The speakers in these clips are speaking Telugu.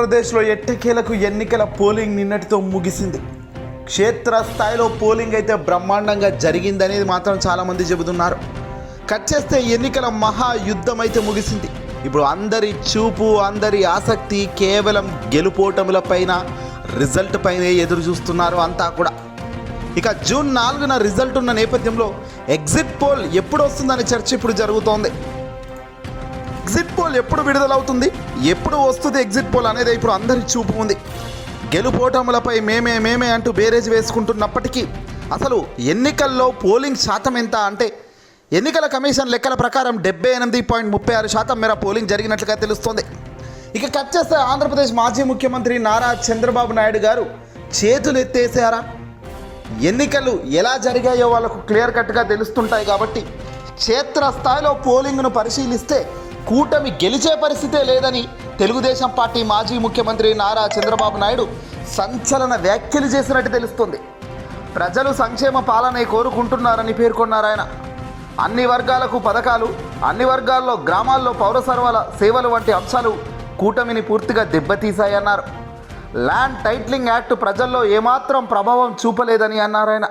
ఆంధ్రప్రదేశ్లో ఎట్టకేలకు ఎన్నికల పోలింగ్ నిన్నటితో ముగిసింది. క్షేత్రస్థాయిలో పోలింగ్ అయితే బ్రహ్మాండంగా జరిగిందనేది మాత్రం చాలామంది చెబుతున్నారు. కట్ చేస్తే ఎన్నికల మహాయుద్ధం అయితే ముగిసింది. ఇప్పుడు అందరి చూపు అందరి ఆసక్తి కేవలం గెలుపోటములపైన రిజల్ట్ పైనే ఎదురు చూస్తున్నారు అంతా కూడా. ఇక జూన్ నాలుగున రిజల్ట్ ఉన్న నేపథ్యంలో ఎగ్జిట్ పోల్ ఎప్పుడు వస్తుందనే చర్చ ఇప్పుడు జరుగుతోంది. ఎగ్జిట్ పోల్ ఎప్పుడు విడుదలవుతుంది? ఎప్పుడు వస్తుంది ఎగ్జిట్ పోల్ అనేది ఇప్పుడు అందరి చూపు ఉంది. గెలుపోటములపై మేమే మేమే అంటూ బేరేజ్ వేసుకుంటున్నప్పటికీ అసలు ఎన్నికల్లో పోలింగ్ శాతం ఎంత అంటే ఎన్నికల కమిషన్ లెక్కల ప్రకారం డెబ్బై ఎనిమిది పాయింట్ ముప్పై ఆరు శాతం మేర పోలింగ్ జరిగినట్లుగా తెలుస్తోంది. ఇక కట్ చేస్తే ఆంధ్రప్రదేశ్ మాజీ ముఖ్యమంత్రి నారా చంద్రబాబు నాయుడు గారు చేతులు ఎత్తేసారా ఎన్నికలు ఎలా జరిగాయో వాళ్ళకు క్లియర్ కట్గా తెలుస్తుంటాయి కాబట్టి క్షేత్రస్థాయిలో పోలింగ్ను పరిశీలిస్తే కూటమి గెలిచే పరిస్థితే లేదని తెలుగుదేశం పార్టీ మాజీ ముఖ్యమంత్రి నారా చంద్రబాబు నాయుడు సంచలన వ్యాఖ్యలు చేసినట్టు తెలుస్తుంది. ప్రజలు సంక్షేమ పాలనే కోరుకుంటున్నారని పేర్కొన్నారు ఆయన. అన్ని వర్గాలకు పథకాలు అన్ని వర్గాల్లో గ్రామాల్లో పౌర సర్వల సేవలు వంటి అంశాలు కూటమిని పూర్తిగా దెబ్బతీశాయన్నారు. ల్యాండ్ టైట్లింగ్ యాక్ట్ ప్రజల్లో ఏమాత్రం ప్రభావం చూపలేదని అన్నారాయన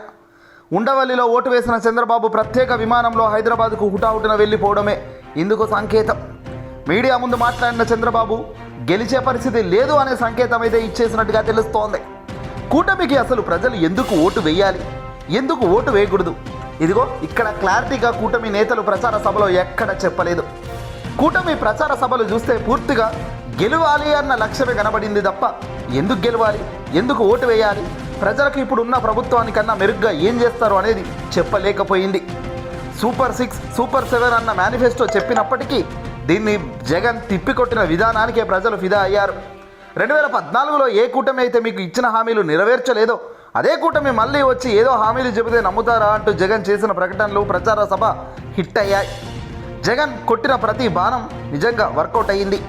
ఉండవల్లిలో ఓటు వేసిన చంద్రబాబు ప్రత్యేక విమానంలో హైదరాబాద్కు హుటాహుటిన వెళ్ళిపోవడమే ఇందుకు సంకేతం. మీడియా ముందు మాట్లాడిన చంద్రబాబు గెలిచే పరిస్థితి లేదు అనే సంకేతం అయితే ఇచ్చేసినట్టుగా తెలుస్తోంది. కూటమికి అసలు ప్రజలు ఎందుకు ఓటు వేయాలి? ఎందుకు ఓటు వేయకూడదు? ఇదిగో ఇక్కడ క్లారిటీగా కూటమి నేతలు ప్రచార సభలో ఎక్కడ చెప్పలేదు. కూటమి ప్రచార సభలు చూస్తే పూర్తిగా గెలవాలి అన్న లక్ష్యమే కనబడింది తప్ప ఎందుకు గెలవాలి? ఎందుకు ఓటు వేయాలి? ప్రజలకు ఇప్పుడు ఉన్న ప్రభుత్వానికన్నా మెరుగ్గా ఏం చేస్తారు అనేది చెప్పలేకపోయింది. సూపర్ సిక్స్ సూపర్ సెవెన్ అన్న మేనిఫెస్టో చెప్పినప్పటికీ దీన్ని జగన్ తిప్పికొట్టిన విధానానికే ప్రజలు ఫిదా అయ్యారు. రెండు వేల పద్నాలుగులో ఏ కూటమి అయితే మీకు ఇచ్చిన హామీలు నెరవేర్చలేదో అదే కూటమి మళ్ళీ వచ్చి ఏదో హామీలు చెబితే నమ్ముతారా అంటూ జగన్ చేసిన ప్రకటనలు ప్రచార సభ హిట్ అయ్యాయి. జగన్ కొట్టిన ప్రతి బాణం నిజంగా వర్కౌట్ అయ్యింది.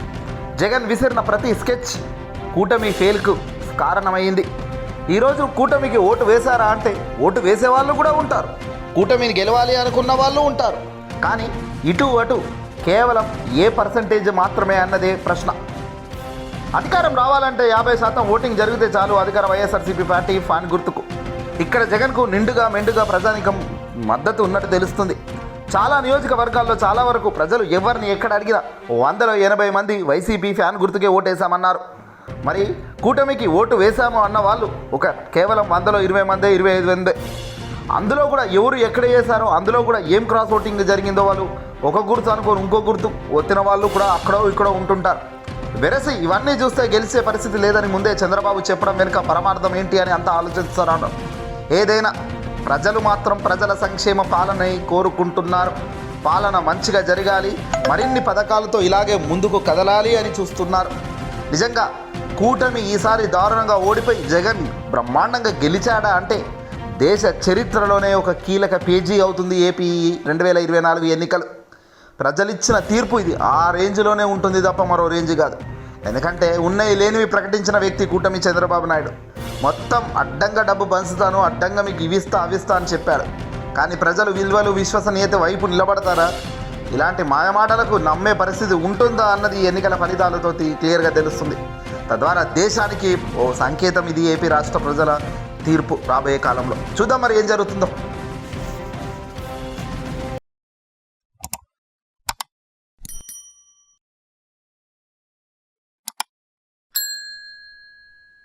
జగన్ విసిరిన ప్రతి స్కెచ్ కూటమి ఫెయిల్కు కారణమైంది. ఈరోజు కూటమికి ఓటు వేశారా అంటే ఓటు వేసే వాళ్ళు కూడా ఉంటారు. కూటమిని గెలవాలి అనుకున్న వాళ్ళు ఉంటారు. కానీ ఇటు అటు కేవలం ఏ పర్సంటేజ్ మాత్రమే అన్నదే ప్రశ్న. అధికారం రావాలంటే యాభై శాతం ఓటింగ్ జరిగితే చాలు అధికార వైఎస్ఆర్సీపీ పార్టీ ఫాన్ గుర్తుకు. ఇక్కడ జగన్కు నిండుగా మెండుగా ప్రజానికం మద్దతు ఉన్నట్టు తెలుస్తుంది. చాలా నియోజకవర్గాల్లో చాలా వరకు ప్రజలు ఎవరిని ఎక్కడ అడిగినా వందలో ఎనభై మంది వైసీపీ ఫ్యాన్ గుర్తుకే ఓటేశామన్నారు. మరి కూటమికి ఓటు వేశాము అన్న వాళ్ళు ఒక కేవలం వందలో ఇరవై మందే ఇరవై ఐదు మందే. అందులో కూడా ఎవరు ఎక్కడ చేశారో అందులో కూడా ఏం క్రాస్ ఓటింగ్ జరిగిందో వాళ్ళు ఒక గుర్తు అనుకోని ఇంకో గుర్తు వచ్చిన వాళ్ళు కూడా అక్కడో ఇక్కడో ఉంటుంటారు. వెరసి ఇవన్నీ చూస్తే గెలిచే పరిస్థితి లేదని ముందే చంద్రబాబు చెప్పడం వెనుక పరమార్థం ఏంటి అని అంతా ఆలోచిస్తున్నారు ఏదైనా ప్రజలు మాత్రం ప్రజల సంక్షేమ పాలనని కోరుకుంటున్నారు. పాలన మంచిగా జరగాలి మరిన్ని పథకాలతో ఇలాగే ముందుకు కదలాలి అని చూస్తున్నారు. నిజంగా కూటమి ఈసారి దారుణంగా ఓడిపోయి జగన్ బ్రహ్మాండంగా గెలిచాడా అంటే దేశ చరిత్రలోనే ఒక కీలక పేజీ అవుతుంది ఏపీ రెండు వేల ఇరవై నాలుగు ఎన్నికలు. ప్రజలిచ్చిన తీర్పు ఇది. ఆ రేంజ్లోనే ఉంటుంది తప్ప మరో రేంజ్ కాదు. ఎందుకంటే ఉన్నవి లేనివి ప్రకటించిన వ్యక్తి కూటమి చంద్రబాబు నాయుడు. మొత్తం అడ్డంగా డబ్బు పంచుతాను అడ్డంగా మీకు ఇవిస్తా అవిస్తా అని చెప్పాడు. కానీ ప్రజలు విలువలు విశ్వసనీయత వైపు నిలబడతారా? ఇలాంటి మాయమాటలకు నమ్మే పరిస్థితి ఉంటుందా అన్నది ఎన్నికల ఫలితాలతో క్లియర్గా తెలుస్తుంది. తద్వారా దేశానికి ఓ సంకేతం ఇది ఏపీ రాష్ట్ర ప్రజల తీర్పు రాబోయే కాలంలో. చూద్దాం మరి ఏం జరుగుతుందో.